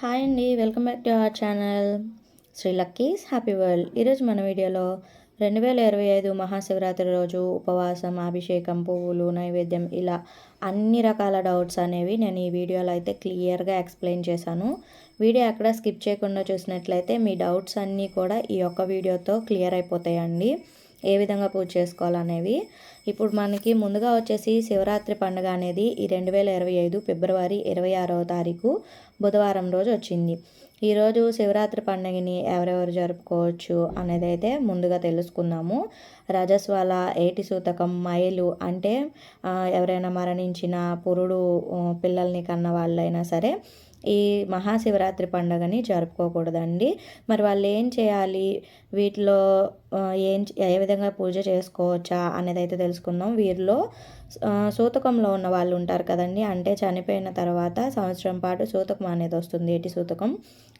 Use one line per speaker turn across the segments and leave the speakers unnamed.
Hi అండి welcome back to our channel. Shri Lucky's happy world. ఈరోజు మన వీడియోలో రెండు వేల ఇరవై ఐదు మహాశివరాత్రి రోజు ఉపవాసం అభిషేకం పువ్వులు నైవేద్యం ఇలా అన్ని రకాల డౌట్స్ అనేవి నేను ఈ వీడియోలో అయితే క్లియర్గా ఎక్స్ప్లెయిన్ చేశాను. వీడియో ఎక్కడ స్కిప్ చేయకుండా చూసినట్లయితే మీ డౌట్స్ అన్నీ కూడా ఈ యొక్క వీడియోతో క్లియర్ అయిపోతాయండి. ఏ విధంగా పూజ చేసుకోవాలనేవి. ఇప్పుడు మనకి ముందుగా వచ్చేసి శివరాత్రి పండుగ అనేది ఈ రెండు వేల ఇరవై ఐదు ఫిబ్రవరి ఇరవై ఆరవ తారీఖు బుధవారం రోజు వచ్చింది. ఈరోజు శివరాత్రి పండుగని ఎవరెవరు జరుపుకోవచ్చు అనేది అయితే ముందుగా తెలుసుకుందాము. రజస్వాల ఏటి సూతకం మైలు అంటే ఎవరైనా మరణించిన పురుడు పిల్లల్ని కన్న వాళ్ళైనా సరే ఈ మహాశివరాత్రి పండుగని జరుపుకోకూడదండి. మరి వాళ్ళు ఏం చేయాలి? వీటిలో ఏం ఏ విధంగా పూజ చేసుకోవచ్చా అనేది అయితే తెలుసుకుందాం వీరిలో సూతకంలో ఉన్న వాళ్ళు ఉంటారు కదండి. అంటే చనిపోయిన తర్వాత సంవత్సరం పాటు సూతకం అనేది వస్తుంది ఏటి సూతకం.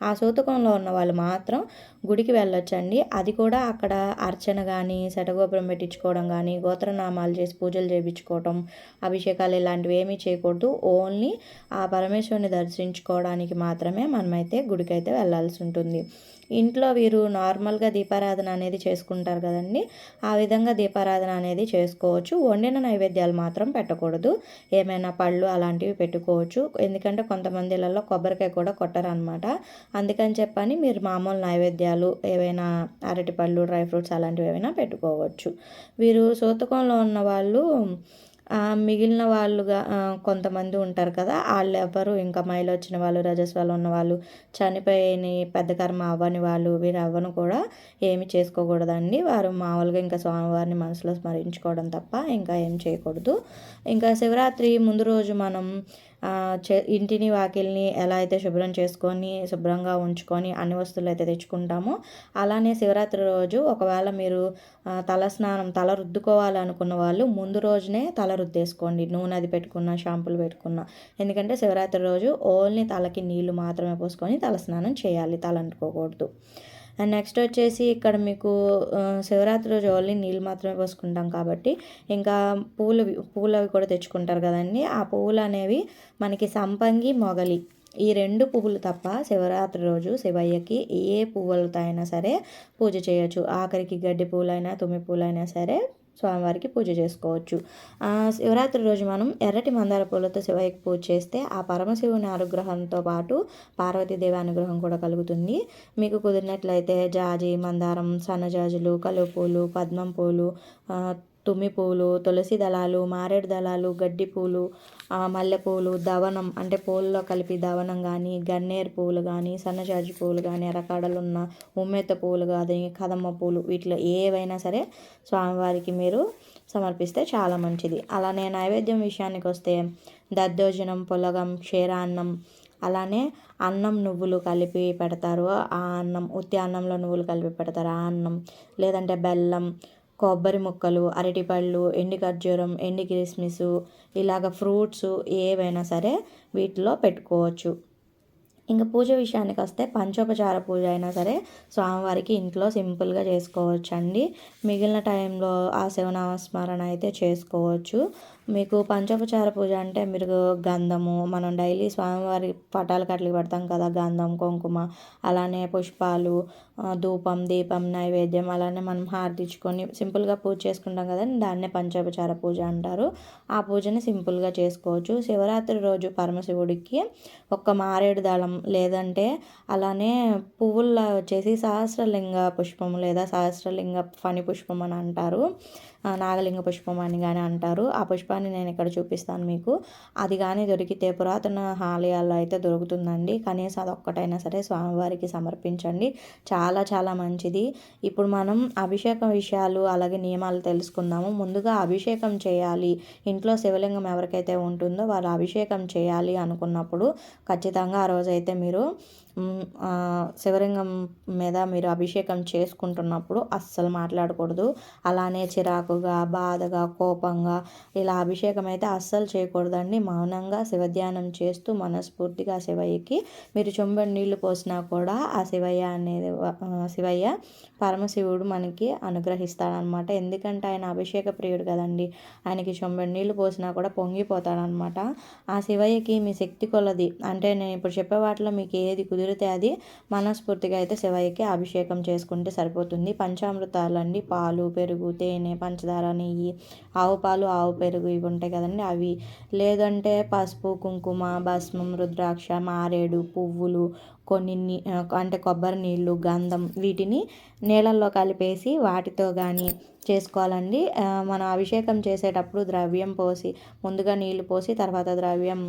ఆ సూతకంలో ఉన్న వాళ్ళు మాత్రం గుడికి వెళ్ళొచ్చండి. అది కూడా అక్కడ అర్చన కానీ శటగోపురం పెట్టించుకోవడం కానీ గోత్రనామాలు చేసి పూజలు చేయించుకోవడం అభిషేకాలు ఇలాంటివి ఏమీ చేయకూడదు. ఓన్లీ ఆ పరమేశ్వరుని దర్శించుకోవడానికి మాత్రమే మనమైతే గుడికి అయితే వెళ్ళాల్సి ఉంటుంది. ఇంట్లో వీరు నార్మల్గా దీపారాధన అనేది చేసుకుంటారు కదండి. ఆ విధంగా దీపారాధన అనేది చేసుకోవచ్చు. వండిన నైవేద్యాలు మాత్రం పెట్టకూడదు. ఏమైనా పళ్ళు అలాంటివి పెట్టుకోవచ్చు. ఎందుకంటే కొంతమంది ఇళ్ళల్లో కొబ్బరికాయ కూడా కొట్టరనమాట అందుకని చెప్పని మీరు మామూలు నైవేద్యాలు ఏవైనా అరటిపళ్ళు డ్రై ఫ్రూట్స్ అలాంటివి ఏమైనా పెట్టుకోవచ్చు. వీరు సూతకంలో ఉన్న వాళ్ళు మిగిలిన వాళ్ళుగా కొంతమంది ఉంటారు కదా వాళ్ళు ఎవరు ఇంకా మైలు వచ్చిన వాళ్ళు రజస్వాలు ఉన్న వాళ్ళు చనిపోయిన పెద్ద కర్మ అవ్వని వాళ్ళు వీరు అవ్వను కూడా ఏమి చేసుకోకూడదండి. వారు మామూలుగా ఇంకా స్వామివారిని మనసులో స్మరించుకోవడం తప్ప ఇంకా ఏం చేయకూడదు. ఇంకా శివరాత్రి ముందు రోజు మనం ఇంటిని వాకిల్ని ఎలా అయితే శుభ్రం చేసుకొని శుభ్రంగా ఉంచుకొని అన్ని వస్తువులు అయితే తెచ్చుకుంటామో అలానే శివరాత్రి రోజు ఒకవేళ మీరు తల స్నానం తల రుద్దుకోవాలనుకున్న వాళ్ళు ముందు రోజునే తల రుద్దేసుకోండి. నూనె అది పెట్టుకున్న షాంపులు పెట్టుకున్న. ఎందుకంటే శివరాత్రి రోజు ఓన్లీ తలకి నీళ్ళు మాత్రమే పోసుకొని తల స్నానం చేయాలి. తల అంటుకోకూడదు. నెక్స్ట్ వచ్చేసి ఇక్కడ మీకు శివరాత్రి రోజు ఓన్లీ నీళ్ళు మాత్రమే పోసుకుంటాం కాబట్టి ఇంకా పూలు పూలు అవి కూడా తెచ్చుకుంటారు కదండి. ఆ పువ్వులు అనేవి మనకి సంపంగి మొగలి ఈ రెండు పువ్వులు తప్ప శివరాత్రి రోజు శివయ్యకి ఏ పువ్వులతో అయినా సరే పూజ చేయొచ్చు. ఆఖరికి గడ్డి పూలైనా తుమ్మి పూలైనా సరే స్వామివారికి పూజ చేసుకోవచ్చు. శివరాత్రి రోజు మనం ఎర్రటి మందార పూలతో శివయ్యకి పూజ చేస్తే ఆ పరమశివుని అనుగ్రహంతో పాటు పార్వతీదేవి అనుగ్రహం కూడా కలుగుతుంది. మీకు కుదిరినట్లయితే జాజి మందారం సన్నజాజులు కలుపులు పద్మం పూలు తుమ్మి పూలు తులసి దళాలు మారేడు దళాలు గడ్డి పూలు మల్లెపూలు దవనం అంటే పూలలో కలిపి దవనం కానీ గన్నేరు పూలు కానీ సన్నజాజి పూలు కానీ ఎరకాడలున్న ఉమ్మెత్త పూలు కానీ కదమ్మ పూలు వీటిలో ఏవైనా సరే స్వామివారికి మీరు సమర్పిస్తే చాలా మంచిది. అలానే నైవేద్యం విషయానికి వస్తే దద్దోజనం పొలగం క్షీరాన్నం అలానే అన్నం నువ్వులు కలిపి పెడతారు. ఆ అన్నం ఉత్తి అన్నంలో నువ్వులు కలిపి పెడతారు. ఆ అన్నం లేదంటే బెల్లం కొబ్బరి ముక్కలు అరటిపళ్ళు ఎండి ఖర్జూరం ఎండి కిస్మిస్ ఇలాగ ఫ్రూట్స్ ఏవైనా సరే వీటిలో పెట్టుకోవచ్చు. ఇంకా పూజ విషయానికి వస్తే పంచోపచార పూజ అయినా సరే స్వామివారికి ఇంట్లో సింపుల్గా చేసుకోవచ్చు అండి మిగిలిన టైంలో ఆ శివనామస్మరణ అయితే చేసుకోవచ్చు. మీకు పంచోపచార పూజ అంటే మీరు గంధము మనం డైలీ స్వామివారి పటాలు కట్టలు పెడతాం కదా గంధం కుంకుమ అలానే పుష్పాలు ధూపం దీపం నైవేద్యం అలానే మనం హారతిచ్చుకొని సింపుల్గా పూజ చేసుకుంటాం కదా దాన్నే పంచోపచార పూజ అంటారు. ఆ పూజని సింపుల్గా చేసుకోవచ్చు. శివరాత్రి రోజు పరమశివుడికి ఒక్క మారేడు దళం లేదంటే అలానే పువ్వుల్లో వచ్చేసి సహస్రలింగ పుష్పం లేదా సహస్రలింగ ఫణి పుష్పం అని అంటారు. నాగలింగ పుష్పం అని కానీ అంటారు. ఆ పుష్పాన్ని నేను ఇక్కడ చూపిస్తాను మీకు. అది కానీ దొరికితే పురాతన ఆలయాల్లో అయితే దొరుకుతుందండి. కనీసం అది ఒక్కటైనా సరే స్వామివారికి సమర్పించండి. చాలా చాలా మంచిది. ఇప్పుడు మనం అభిషేకం విషయాలు అలాగే నియమాలు తెలుసుకుందాము. ముందుగా అభిషేకం చేయాలి. ఇంట్లో శివలింగం ఎవరికైతే ఉంటుందో వాళ్ళు అభిషేకం చేయాలి అనుకున్నప్పుడు ఖచ్చితంగా ఆ రోజైతే మీరు శివలింగం మీద మీరు అభిషేకం చేసుకుంటున్నప్పుడు అస్సలు మాట్లాడకూడదు. అలానే చిరాకుగా బాధగా కోపంగా ఇలా అభిషేకం అయితే అస్సలు చేయకూడదండి. మౌనంగా శివధ్యానం చేస్తూ మనస్ఫూర్తిగా శివయ్యకి మీరు చెంబడి నీళ్ళు పోసినా కూడా ఆ శివయ్య అనేది శివయ్య పరమశివుడు మనకి అనుగ్రహిస్తాడనమాట. ఎందుకంటే ఆయన అభిషేక ప్రియుడు కదండి. ఆయనకి చెంబడి నీళ్ళు పోసినా కూడా పొంగిపోతాడనమాట. ఆ శివయ్యకి మీ శక్తి కొలది. అంటే నేను ఇప్పుడు చెప్పే వాటిలో మీకు ఏది కుదిరితే అది మనస్ఫూర్తిగా అయితే శివయ్యకి అభిషేకం చేసుకుంటే సరిపోతుంది. పంచామృతాలండి పాలు పెరుగు తేనె పంచదార నెయ్యి ఆవు పాలు ఆవు పెరుగు ఇవి ఉంటాయి కదండి. అవి లేదంటే పసుపు కుంకుమ భస్మం రుద్రాక్ష మారేడు పువ్వులు కొన్ని అంటే కొబ్బరి నీళ్ళు గంధం వీటిని నీళ్ళల్లో కలిపేసి వాటితో కానీ చేసుకోవాలండి. మనం అభిషేకం చేసేటప్పుడు ద్రవ్యం పోసి ముందుగా నీళ్ళు పోసి తర్వాత ద్రవ్యం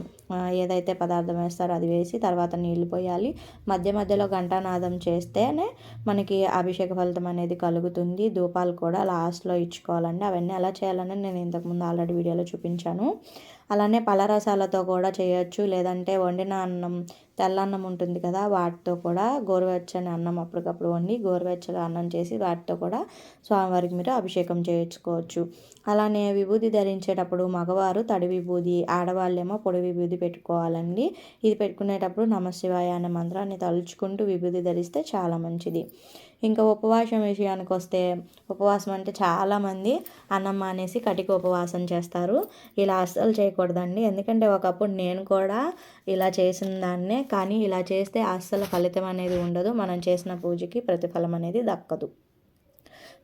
ఏదైతే పదార్థం వేస్తారో అది వేసి తర్వాత నీళ్ళు పోయాలి. మధ్య మధ్యలో ఘంటానాదం చేస్తేనే మనకి అభిషేక ఫలితం అనేది కలుగుతుంది. ధూపాలు కూడా లాస్ట్లో ఇచ్చుకోవాలండి. అవన్నీ ఎలా చేయాలని నేను ఇంతకుముందు ఆల్రెడీ వీడియోలో చూపించాను. అలానే పలరసాలతో కూడా చేయొచ్చు. లేదంటే వండిన అన్నం తెల్లన్నం ఉంటుంది కదా వాటితో కూడా గోరువెచ్చని అన్నం అప్పటికప్పుడు వండి గోరువెచ్చగా అన్నం చేసి వాటితో కూడా స్వామివారికి మీరు అభిషేకం చేయించుకోవచ్చు అలానే విభూతి ధరించేటప్పుడు మగవారు తడి విభూది ఆడవాళ్ళేమో పొడి విభూది పెట్టుకోవాలండి. ఇది పెట్టుకునేటప్పుడు నమశివాయ అనే మంత్రాన్ని తలుచుకుంటూ విభూతి ధరిస్తే చాలా మంచిది. ఇంకా ఉపవాసం విషయానికి వస్తే ఉపవాసం అంటే చాలామంది అన్నం మానేసి కటిక ఉపవాసం చేస్తారు. ఇలా అస్సలు చేయకూడదండి. ఎందుకంటే ఒకప్పుడు నేను కూడా ఇలా చేసిన దాన్నే కానీ ఇలా చేస్తే అస్సలు ఫలితం అనేది ఉండదు. మనం చేసిన పూజకి ప్రతిఫలం అనేది దక్కదు.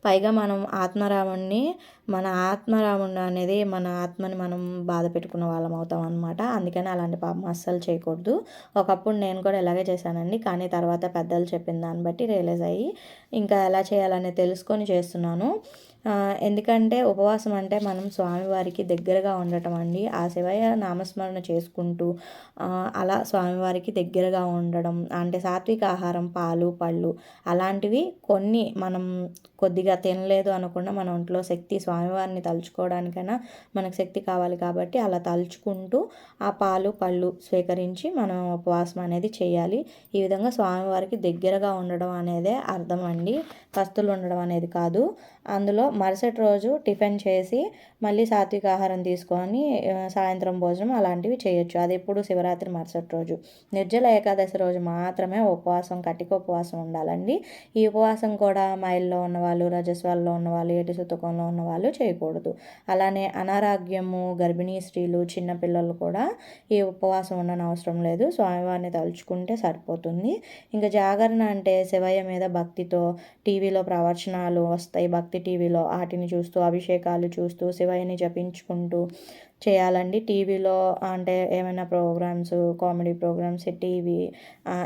పైగా మనం ఆత్మరాముణ్ణి మన ఆత్మరాముడు అనేది మన ఆత్మని మనం బాధ పెట్టుకున్న వాళ్ళం అవుతాం అనమాట అందుకని అలాంటి పాపం అస్సలు చేయకూడదు. ఒకప్పుడు నేను కూడా ఇలాగే చేశానండి. కానీ తర్వాత పెద్దలు చెప్పిన దాన్ని బట్టి రియలైజ్ అయ్యి ఇంకా ఎలా చేయాలని తెలుసుకొని చేస్తున్నాను. ఎందుకంటే ఉపవాసం అంటే మనం స్వామివారికి దగ్గరగా ఉండటం అండి. ఆ శివయ్య నామస్మరణ చేసుకుంటూ అలా స్వామివారికి దగ్గరగా ఉండడం అంటే సాత్విక ఆహారం పాలు పళ్ళు అలాంటివి కొన్ని మనం కొద్దిగా తినలేదు అనుకున్నా మన ఒంట్లో శక్తి స్వామివారిని తలుచుకోవడానికైనా మనకు శక్తి కావాలి కాబట్టి అలా తలుచుకుంటూ ఆ పాలు పళ్ళు స్వీకరించి మనం ఉపవాసం అనేది చేయాలి. ఈ విధంగా స్వామివారికి దగ్గరగా ఉండడం అనేదే అర్థం అండి. కస్తులు ఉండడం అనేది కాదు. అందులో మరుసటి రోజు టిఫిన్ చేసి మళ్ళీ సాత్విక ఆహారం తీసుకొని సాయంత్రం భోజనం అలాంటివి చేయొచ్చు. అది ఎప్పుడు శివరాత్రి మరుసటి రోజు. నిర్జల ఏకాదశి రోజు మాత్రమే ఉపవాసం కటిక ఉపవాసం ఉండాలండి. ఈ ఉపవాసం కూడా మైల్లో ఉన్నవాళ్ళు రజస్వాల్లో ఉన్నవాళ్ళు ఏటి సుతకంలో ఉన్నవాళ్ళు చేయకూడదు. అలానే అనారోగ్యము గర్భిణీ స్త్రీలు చిన్నపిల్లలు కూడా ఈ ఉపవాసం ఉండని అవసరం లేదు. స్వామివారిని తలుచుకుంటే సరిపోతుంది. ఇంకా జాగరణ అంటే శివయ్య మీద భక్తితో టీవీలో ప్రవచనాలు వస్తాయి. భక్తి టీవీలో వాటిని చూస్తూ అభిషేకాలు చూస్తూ శివయ్యని జపించుకుంటూ చేయాలండి. టీవీలో అంటే ఏమైనా ప్రోగ్రామ్స్ కామెడీ ప్రోగ్రామ్స్ టీవీ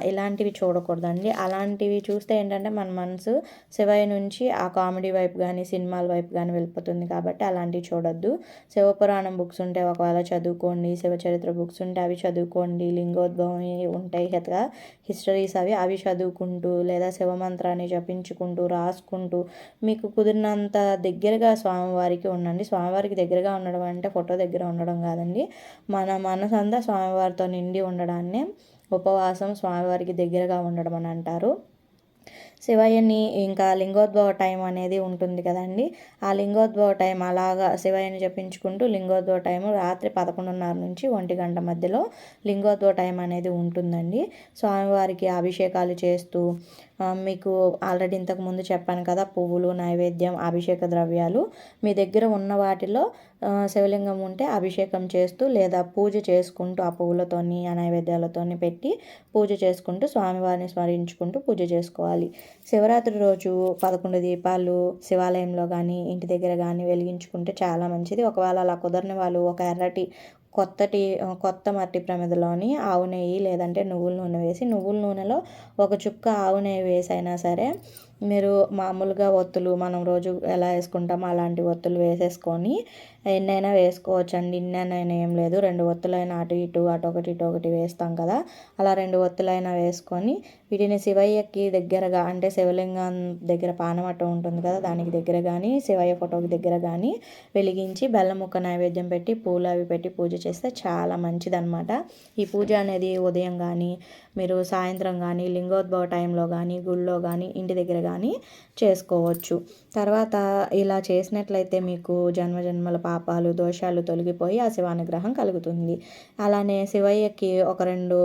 ఇలాంటివి చూడకూడదండి. అలాంటివి చూస్తే ఏంటంటే మన మనసు శివయ్య నుంచి ఆ కామెడీ వైపు కానీ సినిమాల వైపు కానీ వెళ్ళిపోతుంది కాబట్టి అలాంటివి చూడొద్దు. శివపురాణం బుక్స్ ఉంటే ఒకవేళ చదువుకోండి శివచరిత్ర బుక్స్ ఉంటే అవి చదువుకోండి లింగోద్భవం ఉంటాయి కదా హిస్టరీస్ అవి అవి చదువుకుంటూ లేదా శివమంత్రాన్ని జపించుకుంటూ రాసుకుంటూ మీకు కుదిరినంత దగ్గరగా స్వామివారికి ఉండండి. స్వామివారికి దగ్గరగా ఉండడం అంటే ఫోటో దగ్గర ఉండడం కాదండి. మన మనసంతా స్వామివారితో నిండి ఉండడాన్ని ఉపవాసం స్వామివారికి దగ్గరగా ఉండడం అని అంటారు. శివయ్యని ఇంకా లింగోద్భవ టైం అనేది ఉంటుంది కదండి. ఆ లింగోద్భవ టైం అలాగా శివయ్యని చెప్పించుకుంటూ లింగోద్భవ టైం రాత్రి పదకొండున్నర నుంచి ఒంటి గంట మధ్యలో లింగోద్భవ టైం అనేది ఉంటుందండి. స్వామివారికి అభిషేకాలు చేస్తూ మీకు ఆల్రెడీ ఇంతకు ముందు చెప్పాను కదా పువ్వులు నైవేద్యం అభిషేక ద్రవ్యాలు. మీ దగ్గర ఉన్న వాటిలో శివలింగం ఉంటే అభిషేకం చేస్తూ లేదా పూజ చేసుకుంటూ ఆ పువ్వులతోని ఆ నైవేద్యాలతోని పెట్టి పూజ చేసుకుంటూ స్వామివారిని స్మరించుకుంటూ పూజ చేసుకోవాలి. శివరాత్రి రోజు పదకొండు దీపాలు శివాలయంలో కానీ ఇంటి దగ్గర కానీ వెలిగించుకుంటే చాలా మంచిది. ఒకవేళ అలా కుదరని వాళ్ళు ఒక ఎర్రటి కొత్తటి కొత్త మట్టి ప్రమిదలోని ఆవు నెయ్యి లేదంటే నువ్వుల నూనె వేసి నువ్వుల నూనెలో ఒక చుక్క ఆవు నెయ్యి వేసి అయినా సరే మీరు మామూలుగా ఒత్తులు మనం రోజు ఎలా వేసుకుంటామో అలాంటి ఒత్తులు వేసేసుకొని ఎన్నైనా వేసుకోవచ్చండి. ఇన్నైనా ఏం లేదు. రెండు ఒత్తులైనా అటు ఇటు అటు ఒకటి ఇటు ఒకటి వేస్తాం కదా. అలా రెండు ఒత్తులైనా వేసుకొని వీటిని శివయ్యకి దగ్గరగా అంటే శివలింగం దగ్గర పానమట్టం ఉంటుంది కదా దానికి దగ్గర కానీ శివయ్య ఫోటోకి దగ్గర కానీ వెలిగించి బెల్లం ముక్క నైవేద్యం పెట్టి పూలు అవి పెట్టి పూజ చేస్తే చాలా మంచిదన్నమాట. ఈ పూజ అనేది ఉదయం కానీ మీరు సాయంత్రం కానీ లింగోద్భవ టైంలో కానీ గుళ్ళో కానీ ఇంటి దగ్గర కానీ చేసుకోవచ్చు. తర్వాత ఇలా చేసినట్లయితే మీకు జన్మజన్మల పాపాలు దోషాలు తొలగిపోయి ఆ శివానుగ్రహం కలుగుతుంది. అలానే శివయ్యకి ఒక రెండు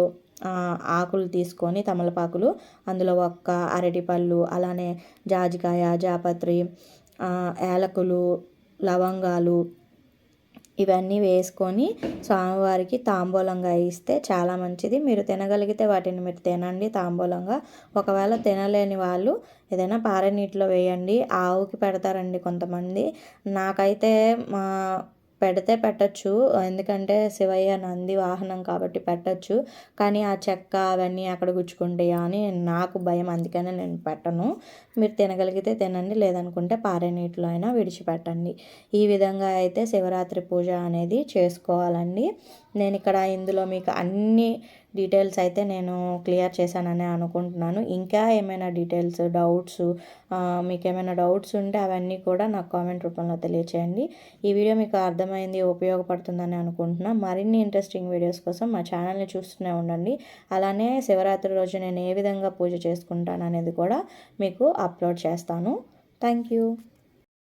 ఆకులు తీసుకొని తమలపాకులు అందులో ఒక్క అరటిపళ్ళు అలానే జాజికాయ జాపత్రి యాలకులు లవంగాలు ఇవన్నీ వేసుకొని స్వామివారికి తాంబూలంగా ఇస్తే చాలా మంచిది. మీరు తినగలిగితే వాటిని మీరు తినండి తాంబూలంగా. ఒకవేళ తినలేని వాళ్ళు ఏదైనా పారే నీటిలో వేయండి. ఆవుకి పెడతారండి కొంతమంది. నాకైతే మా పెడితే పెట్టచ్చు. ఎందుకంటే శివయ్య నంది వాహనం కాబట్టి పెట్టచ్చు. కానీ ఆ చెక్క అవన్నీ అక్కడ గుచ్చుకుంటాయా అని నాకు భయం. అందుకనే నేను పెట్టను. మీరు తినగలిగితే తినండి. లేదనుకుంటే పారే నీటిలో అయినా విడిచిపెట్టండి. ఈ విధంగా అయితే శివరాత్రి పూజ అనేది చేసుకోవాలండి. నేను ఇక్కడ ఇందులో మీకు అన్ని డీటెయిల్స్ అయితే నేను క్లియర్ చేశానని అనుకుంటున్నాను. ఇంకా ఏమైనా డీటెయిల్స్ డౌట్స్ మీకు ఏమైనా డౌట్స్ ఉంటే అవన్నీ కూడా నాకు కామెంట్ రూపంలో తెలియచేయండి. ఈ వీడియో మీకు అర్థమైంది ఉపయోగపడుతుందని అనుకుంటున్నా. మరిన్ని ఇంట్రెస్టింగ్ వీడియోస్ కోసం మా ఛానల్ని చూస్తూనే ఉండండి. అలానే శివరాత్రి రోజు నేను ఏ విధంగా పూజ చేసుకుంటాను అనేది కూడా మీకు అప్లోడ్ చేస్తాను. Thank you.